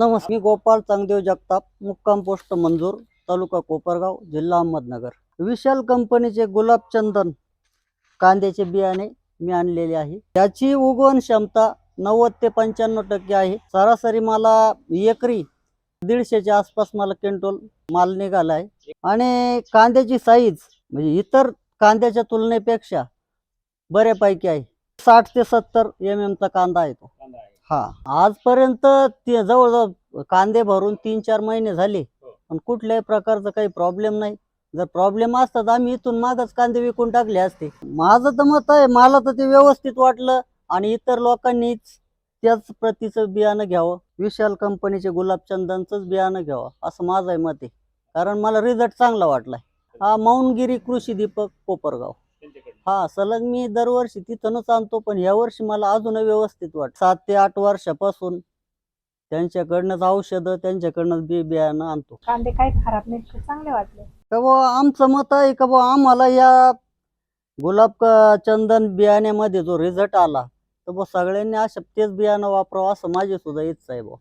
नमस्कार. मी गोपाल चांगदेव जगताप मुक्काम पोस्ट मंजूर तालुका कोपरगाव जिल्हा अहमदनगर. विशाल कंपनीचे गुलाब चंदन कांद्याचे बियाणे मी आणलेले आहे. त्याची उगवण क्षमता नव्वद ते पंच्याण्णव टक्के आहे. सरासरी मला एकरी दीडशेच्या आसपास मला क्विंटल माल निघाला आहे. आणि कांद्याची साईज म्हणजे इतर कांद्याच्या तुलनेपेक्षा बऱ्यापैकी आहे. साठ ते सत्तर एम एमचा कांदा आहे तो. हा. आजपर्यंत ते जवळजवळ कांदे भरून तीन चार महिने झाले. पण कुठल्याही प्रकारचा काही प्रॉब्लेम नाही. जर प्रॉब्लेम असता तर आम्ही इथून मागच कांदे विकून टाकले असते. माझं तर मत आहे मला तर ते व्यवस्थित वाटलं आणि इतर लोकांनीच त्याच प्रतीचं बियाणं घ्यावं. विशाल कंपनीचे गुलाबचंदनचंच बियाणं घ्यावं असं माझं आहे मत आहे. कारण मला रिझल्ट चांगला वाटलाय. हा मौनगिरी कृषी दीपक कोपरगाव. हा सलग मी दरवर्षी तिथूनच आणतो पण या वर्षी मला अजून व्यवस्थित वाट सात ते आठ वर्षापासून त्यांच्याकडनंच औषधं त्यांच्याकडनंच बी बियाणं आणतो. कांदे काही खराब नाही चांगले वाटले? का बुवा आमचं मत आहे का बुवा आम्हाला या गुलाब क- चंदन बियाण्यामध्ये जो रिझल्ट आला तर बुवा सगळ्यांनी अशा तेच बियाणं वापरावं असं माझी सुद्धा इच्छा आहे बुवा.